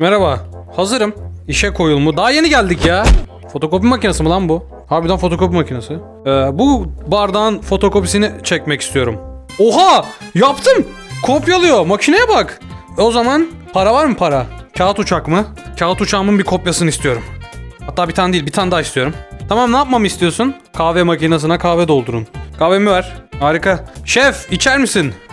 Merhaba. Hazırım. İşe koyulmu. Daha yeni geldik ya. Fotokopi makinesi mi lan bu? Harbiden fotokopi makinesi. Ee, bu bardağın fotokopisini çekmek istiyorum. Oha! Yaptım! Kopyalıyor. Makineye bak. O zaman para var mı para? Kağıt uçak mı? Kağıt uçağımın bir kopyasını istiyorum. Hatta bir tane değil bir tane daha istiyorum. Tamam ne yapmamı istiyorsun? Kahve makinesine kahve doldurun. Kahvemi ver. Harika. Şef içer misin?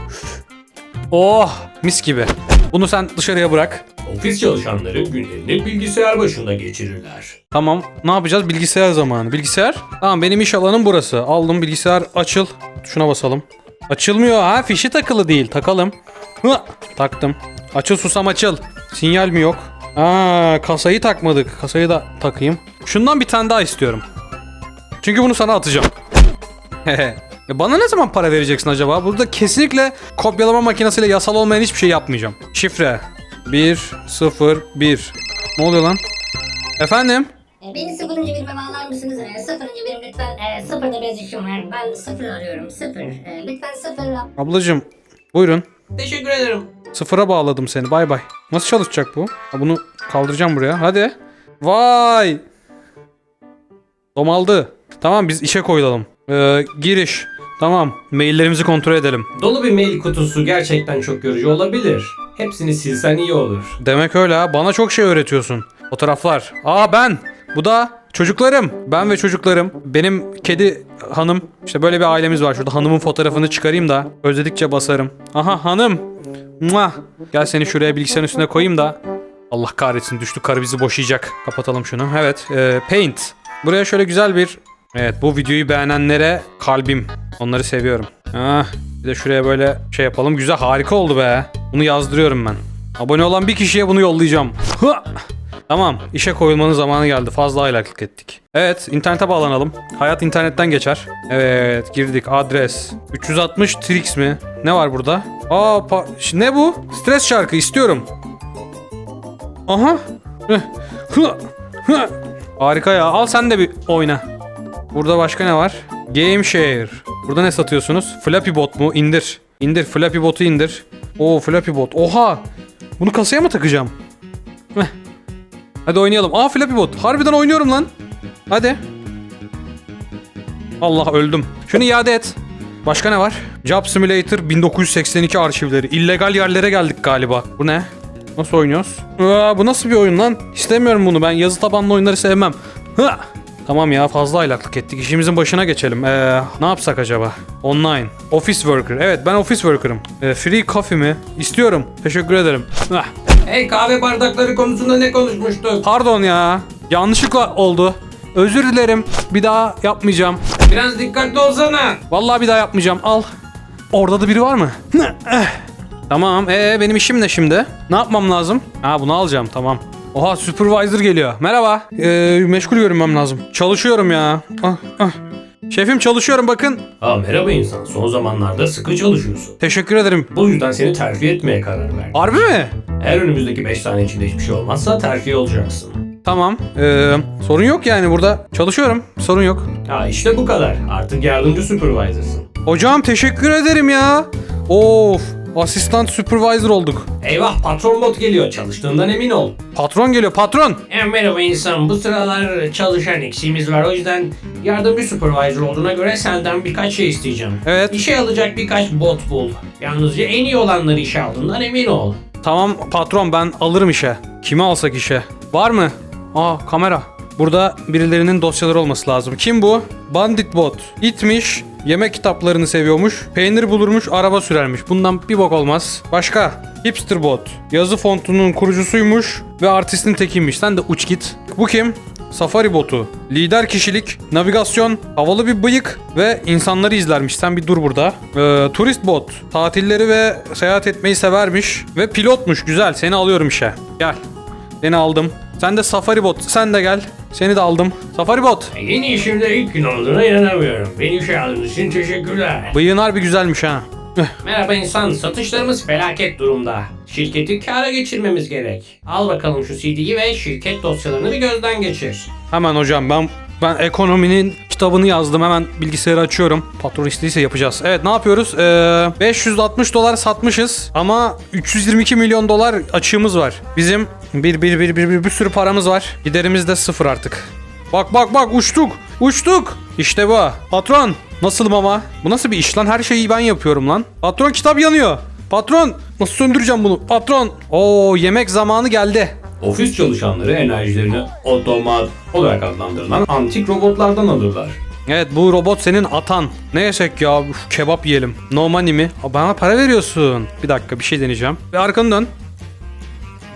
Oh mis gibi. Bunu sen dışarıya bırak. Ofis çalışanları günlerini bilgisayar başında geçirirler. Tamam. Ne yapacağız? Bilgisayar zamanı. Bilgisayar? Tamam benim iş alanım burası. Aldım bilgisayar açıl. Şuna basalım. Açılmıyor ha. Fişi takılı değil. Takalım. Hı, taktım. Açıl susam açıl. Sinyal mi yok? Aa, kasayı takmadık. Kasayı da takayım. Şundan bir tane daha istiyorum. Çünkü bunu sana atacağım. Ya Bana ne zaman para vereceksin acaba? Burada kesinlikle kopyalama makinesiyle yasal olmayan hiçbir şey yapmayacağım. Şifre. 1 0 1. Ne oluyor lan? Efendim? E, Beni sıfırıncı birime bağlar mısınız? E, sıfırıncı birim lütfen. E, sıfırda biraz işim var. Ben sıfır arıyorum. Sıfır. E, lütfen sıfır. Ablacım buyurun. Teşekkür ederim. Sıfıra bağladım seni. Bay bay. Nasıl çalışacak bu? Ha, bunu kaldıracağım buraya. Hadi. Vay. Domaldı. Tamam biz işe koyulalım. Ee, giriş. Tamam. Maillerimizi kontrol edelim. Dolu bir mail kutusu gerçekten çok yorucu olabilir. Hepsini silsen iyi olur. Demek öyle ha. Bana çok şey öğretiyorsun. Fotoğraflar. Aa ben. Bu da çocuklarım. Ben ve çocuklarım. Benim kedi hanım. İşte böyle bir ailemiz var. Şurada hanımın fotoğrafını çıkarayım da özledikçe basarım. Aha hanım. Mua. Gel seni şuraya bilgisayarın üstüne koyayım da. Allah kahretsin düştü karı bizi boşayacak. Kapatalım şunu. Evet. e, paint. Buraya şöyle güzel bir... Evet bu videoyu beğenenlere kalbim. Onları seviyorum. Ah, bir de şuraya böyle şey yapalım. Güzel harika oldu be. Bunu yazdırıyorum ben. Abone olan bir kişiye bunu yollayacağım. Hıa! Tamam, işe koyulmanın zamanı geldi. Fazla aylaklık ettik. Evet, internete bağlanalım. Hayat internetten geçer. Evet, girdik. Adres. 360 Trix mi? Ne var burada? Aa, ne bu? Stres şarkı istiyorum. Aha. Hıh. Harika ya. Al sen de bir oyna. Burada başka ne var? Game Share. Burada ne satıyorsunuz? Flappy Bot mu? İndir. İndir. Flappy Bot'u indir. Oo Flappy Bot. Oha. Bunu kasaya mı takacağım? Heh. Hadi oynayalım. Aa Flappy Bot. Harbiden oynuyorum lan. Hadi. Allah öldüm. Şunu iade et. Başka ne var? Job Simulator 1982 arşivleri. İllegal yerlere geldik galiba. Bu ne? Nasıl oynuyoruz? Aa, bu nasıl bir oyun lan? İstemiyorum bunu. Ben yazı tabanlı oyunları sevmem. Hı! Tamam ya fazla aylaklık ettik. İşimizin başına geçelim. Ee, ne yapsak acaba? Online. Office worker. Evet ben office worker'ım. Ee, free coffee mi? İstiyorum. Teşekkür ederim. Hah. Hey kahve bardakları konusunda ne konuşmuştuk? Pardon ya. Yanlışlıkla oldu. Özür dilerim. Bir daha yapmayacağım. Biraz dikkatli olsana. Vallahi bir daha yapmayacağım. Al. Orada da biri var mı? Eh. tamam. Ee benim işim ne şimdi? Ne yapmam lazım? Ha bunu alacağım. Tamam. Oha supervisor geliyor. Merhaba. Ee, meşgul görünmem lazım. Çalışıyorum ya. Ah, ah. Şefim çalışıyorum bakın. Aa merhaba insan. Son zamanlarda sıkı çalışıyorsun. Teşekkür ederim. Bu yüzden seni terfi etmeye karar verdim. Harbi mi? Eğer önümüzdeki 5 saniye içinde hiçbir şey olmazsa terfi olacaksın. Tamam. Ee, sorun yok yani burada. Çalışıyorum. Sorun yok. Ha işte bu kadar. Artık yardımcı supervisor'sın. Hocam teşekkür ederim ya. Of. Asistan supervisor olduk. Eyvah patron bot geliyor. Çalıştığından emin ol. Patron geliyor patron. E, merhaba insan. Bu sıralar çalışan eksiğimiz var. O yüzden yardımcı supervisor olduğuna göre senden birkaç şey isteyeceğim. Evet. İşe alacak birkaç bot bul. Yalnızca en iyi olanları işe aldığından emin ol. Tamam patron ben alırım işe. Kimi alsak işe? Var mı? Aa kamera. Burada birilerinin dosyaları olması lazım. Kim bu? Bandit bot. İtmiş. Yemek kitaplarını seviyormuş. Peynir bulurmuş, araba sürermiş. Bundan bir bok olmaz. Başka? Hipster bot. Yazı fontunun kurucusuymuş ve artistin tekiymiş. Sen de uç git. Bu kim? Safari botu. Lider kişilik, navigasyon, havalı bir bıyık ve insanları izlermiş. Sen bir dur burada. Ee, turist bot. Tatilleri ve seyahat etmeyi severmiş. Ve pilotmuş. Güzel. Seni alıyorum işe. Gel. Seni aldım. Sen de Safari bot. Sen de gel. Seni de aldım. Safari bot. Yeni işimde ilk gün olduğuna inanamıyorum. Beni işe aldığınız için teşekkürler. Bıyığın harbi güzelmiş ha. Merhaba insan. Satışlarımız felaket durumda. Şirketi kâra geçirmemiz gerek. Al bakalım şu CD'yi ve şirket dosyalarını bir gözden geçir. Hemen hocam ben ben ekonominin kitabını yazdım. Hemen bilgisayarı açıyorum. Patron istediyse yapacağız. Evet ne yapıyoruz? Ee, 560 dolar satmışız ama 322 milyon dolar açığımız var. Bizim Bir, bir, bir, bir, bir, bir sürü paramız var. Giderimiz de sıfır artık. Bak bak bak uçtuk. Uçtuk. İşte bu. Patron. Nasılım ama? Bu nasıl bir iş lan? Her şeyi ben yapıyorum lan. Patron kitap yanıyor. Patron. Nasıl söndüreceğim bunu? Patron. Oo yemek zamanı geldi. Ofis çalışanları enerjilerini otomat olarak adlandırılan antik robotlardan alırlar. Evet bu robot senin atan. Ne yesek ya? Uf, kebap yiyelim. No money mi? Aa, Bana para veriyorsun. Bir dakika bir şey deneyeceğim. Bir arkanı dön.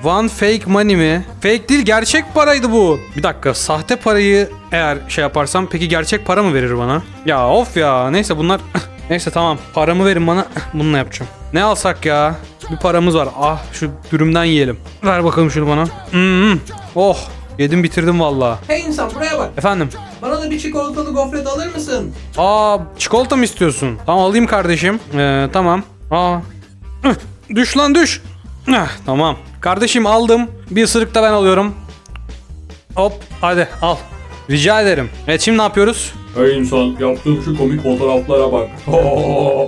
One fake money mi? Fake değil gerçek paraydı bu. Bir dakika sahte parayı eğer şey yaparsam peki gerçek para mı verir bana? Ya of ya neyse bunlar... neyse tamam paramı verin bana bununla yapacağım. Ne alsak ya? Bir paramız var. Ah şu dürümden yiyelim. Ver bakalım şunu bana. Hmm. Oh yedim bitirdim vallahi. Hey insan buraya bak. Efendim Bana da bir çikolatalı gofret alır mısın? Aa çikolata mı istiyorsun? Tamam alayım kardeşim. Ee, tamam. Aa. Üh, Düş lan düş. Ah, tamam. Kardeşim aldım. Bir ısırık da ben alıyorum. Hop hadi al. Rica ederim. Evet şimdi ne yapıyoruz? Hey insan yaptığım şu komik fotoğraflara bak.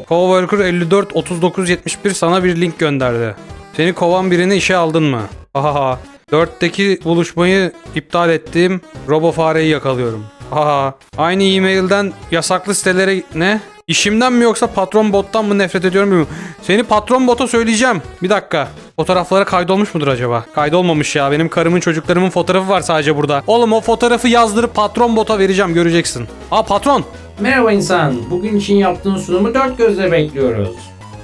Coworker 54 39 71 sana bir link gönderdi. Seni kovan birini işe aldın mı? Haha. 4'teki buluşmayı iptal ettiğim robo fareyi yakalıyorum. Haha. Aynı e-mailden yasaklı sitelere ne? İşimden mi yoksa patron bottan mı nefret ediyorum bilmiyorum. Seni patron bota söyleyeceğim. Bir dakika. Fotoğraflara kaydolmuş mudur acaba? Kaydolmamış ya. Benim karımın çocuklarımın fotoğrafı var sadece burada. Oğlum o fotoğrafı yazdırıp patron bota vereceğim göreceksin. Aa patron. Merhaba insan. Bugün için yaptığın sunumu dört gözle bekliyoruz.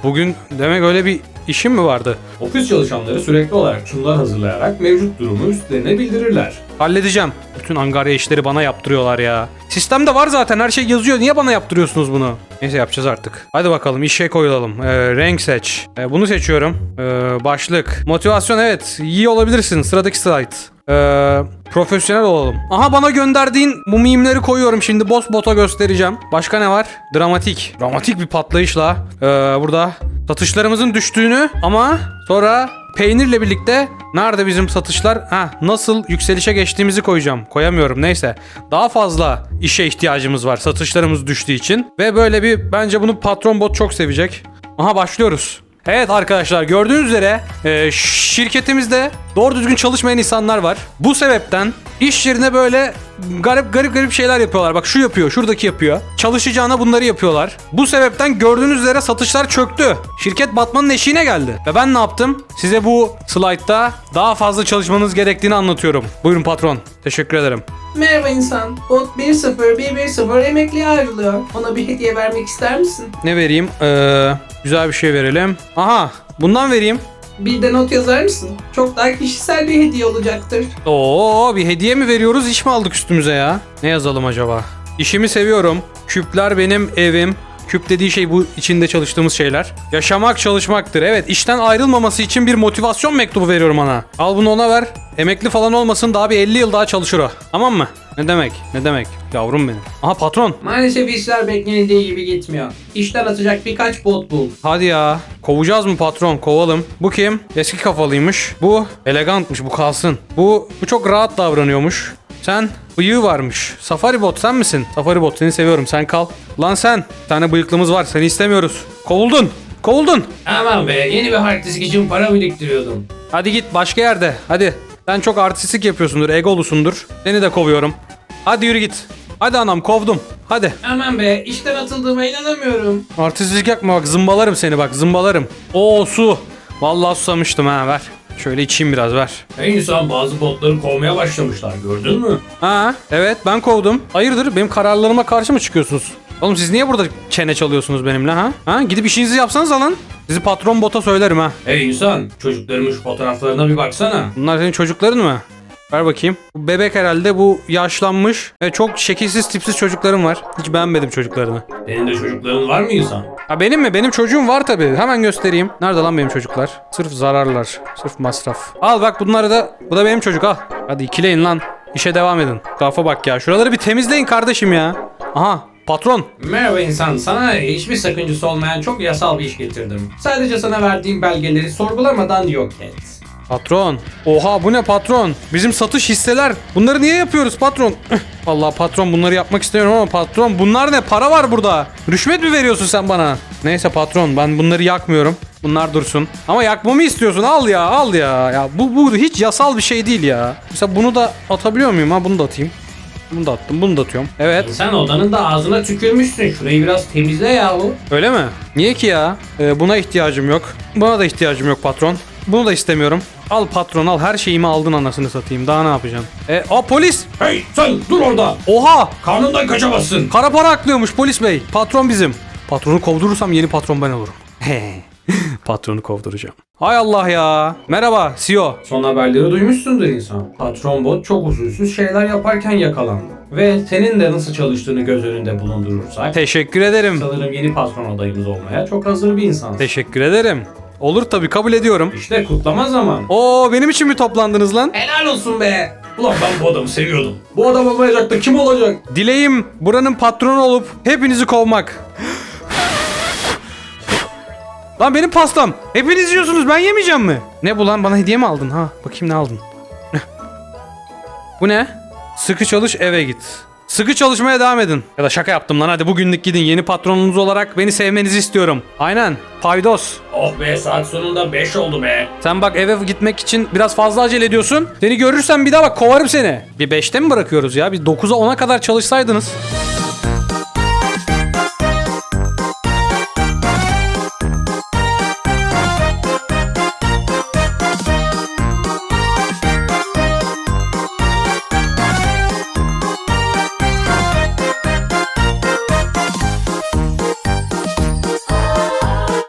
Bugün demek öyle bir işim mi vardı? Ofis çalışanları sürekli olarak sunumlar hazırlayarak mevcut durumu üstlerine bildirirler. Halledeceğim. Bütün angarya işleri bana yaptırıyorlar ya. Sistemde var zaten her şey yazıyor. Niye bana yaptırıyorsunuz bunu? Neyse yapacağız artık. Hadi bakalım işe koyulalım. Ee, renk seç. Ee, bunu seçiyorum. Ee, başlık. Motivasyon evet. İyi olabilirsin. Sıradaki slide. Ee, profesyonel olalım. Aha bana gönderdiğin bu mimleri koyuyorum şimdi. Boss bota göstereceğim. Başka ne var? Dramatik. Dramatik bir patlayışla. Ee, burada satışlarımızın düştüğünü ama sonra peynirle birlikte nerede bizim satışlar? Ha nasıl yükselişe geçtiğimizi koyacağım. Koyamıyorum neyse. Daha fazla işe ihtiyacımız var satışlarımız düştüğü için. Ve böyle bir bence bunu patron bot çok sevecek. Aha başlıyoruz. Evet arkadaşlar gördüğünüz üzere e, şirketimizde doğru düzgün çalışmayan insanlar var. Bu sebepten iş yerine böyle garip garip garip şeyler yapıyorlar. Bak şu yapıyor, şuradaki yapıyor. Çalışacağına bunları yapıyorlar. Bu sebepten gördüğünüz üzere satışlar çöktü. Şirket batmanın eşiğine geldi. Ve ben ne yaptım? Size bu slaytta daha fazla çalışmanız gerektiğini anlatıyorum. Buyurun patron. Teşekkür ederim. Merhaba insan. Bot 10110 emekliye ayrılıyor. Ona bir hediye vermek ister misin? Ne vereyim? Ee, güzel bir şey verelim. Aha bundan vereyim. Bir de not yazar mısın? Çok daha kişisel bir hediye olacaktır. Oo bir hediye mi veriyoruz iş mi aldık üstümüze ya? Ne yazalım acaba? İşimi seviyorum. Küpler benim evim. Küp dediği şey bu içinde çalıştığımız şeyler. Yaşamak çalışmaktır. Evet işten ayrılmaması için bir motivasyon mektubu veriyorum ona. Al bunu ona ver. Emekli falan olmasın daha bir 50 yıl daha çalışır o. Tamam mı? Ne demek? Ne demek? Yavrum benim. Aha patron. Maalesef işler beklenildiği gibi gitmiyor. İşten atacak birkaç bot bul. Hadi ya. Kovacağız mı patron? Kovalım. Bu kim? Eski kafalıymış. Bu elegantmış. Bu kalsın. Bu bu çok rahat davranıyormuş. Sen bıyığı varmış. Safari bot sen misin? Safari bot seni seviyorum. Sen kal. Lan sen. Bir tane bıyıklımız var. Seni istemiyoruz. Kovuldun. Kovuldun. Aman be yeni bir hard disk için para biriktiriyordum. Hadi git başka yerde. Hadi. Sen çok artistik yapıyorsundur. Egolusundur. Seni de kovuyorum. Hadi yürü git. Hadi anam kovdum. Hadi. Aman be işten atıldığıma inanamıyorum. Artistlik yapma bak zımbalarım seni bak zımbalarım. Oo su. Vallahi susamıştım ha ver. Şöyle içeyim biraz ver. Hey insan bazı botları kovmaya başlamışlar gördün mü? Ha evet ben kovdum. Hayırdır benim kararlarıma karşı mı çıkıyorsunuz? Oğlum siz niye burada çene çalıyorsunuz benimle ha? Ha gidip işinizi yapsanız alın. Sizi patron bota söylerim ha. Hey insan çocuklarımın şu fotoğraflarına bir baksana. Bunlar senin çocukların mı? Ver bakayım. Bu bebek herhalde bu yaşlanmış ve çok şekilsiz tipsiz çocuklarım var. Hiç beğenmedim çocuklarını. Senin de çocukların var mı insan? Ha benim mi? Benim çocuğum var tabi. Hemen göstereyim. Nerede lan benim çocuklar? Sırf zararlar. Sırf masraf. Al bak bunları da. Bu da benim çocuk al. Hadi ikileyin lan. İşe devam edin. Kafa bak ya. Şuraları bir temizleyin kardeşim ya. Aha patron. Merhaba insan, sana hiçbir sakıncası olmayan çok yasal bir iş getirdim. Sadece sana verdiğim belgeleri sorgulamadan yok et. Patron. Oha bu ne patron? Bizim satış hisseler. Bunları niye yapıyoruz patron? Vallahi patron bunları yapmak istemiyorum ama patron bunlar ne? Para var burada. Rüşvet mi veriyorsun sen bana? Neyse patron ben bunları yakmıyorum. Bunlar dursun. Ama yakmamı istiyorsun. Al ya, al ya. Ya bu bu hiç yasal bir şey değil ya. Mesela bunu da atabiliyor muyum ha? Bunu da atayım. Bunu da attım. Bunu da atıyorum. Evet. Sen odanın da ağzına tükürmüşsün. Şurayı biraz temizle yahu. Öyle mi? Niye ki ya? Ee, buna ihtiyacım yok. Buna da ihtiyacım yok patron. Bunu da istemiyorum. Al patron al her şeyimi aldın anasını satayım. Daha ne yapacaksın? E, a polis. Hey sen dur orada. Oha! Karnından kaçamazsın. Kara para aklıyormuş polis bey. Patron bizim. Patronu kovdurursam yeni patron ben olurum. Patronu kovduracağım. Hay Allah ya. Merhaba CEO. Son haberleri duymuşsundur insan. Patron bot çok usulsüz şeyler yaparken yakalandı. Ve senin de nasıl çalıştığını göz önünde bulundurursak Teşekkür ederim. sanırım yeni patron adayımız olmaya çok hazır bir insan. Teşekkür ederim. Olur tabii kabul ediyorum. İşte kutlama zamanı. Oo benim için mi toplandınız lan? Helal olsun be. Ulan ben bu adamı seviyordum. Bu adam olmayacak da kim olacak? Dileğim buranın patronu olup hepinizi kovmak. Lan benim pastam. Hepiniz yiyorsunuz ben yemeyeceğim mi? Ne bu lan bana hediye mi aldın ha? Bakayım ne aldın. Bu ne? Sıkı çalış eve git. Sıkı çalışmaya devam edin. Ya da şaka yaptım lan hadi bugünlük gidin. Yeni patronunuz olarak beni sevmenizi istiyorum. Aynen. Paydos. Oh be saat sonunda 5 oldu be. Sen bak eve gitmek için biraz fazla acele ediyorsun. Seni görürsem bir daha bak kovarım seni. Bir 5'te mi bırakıyoruz ya? Bir 9'a 10'a kadar çalışsaydınız.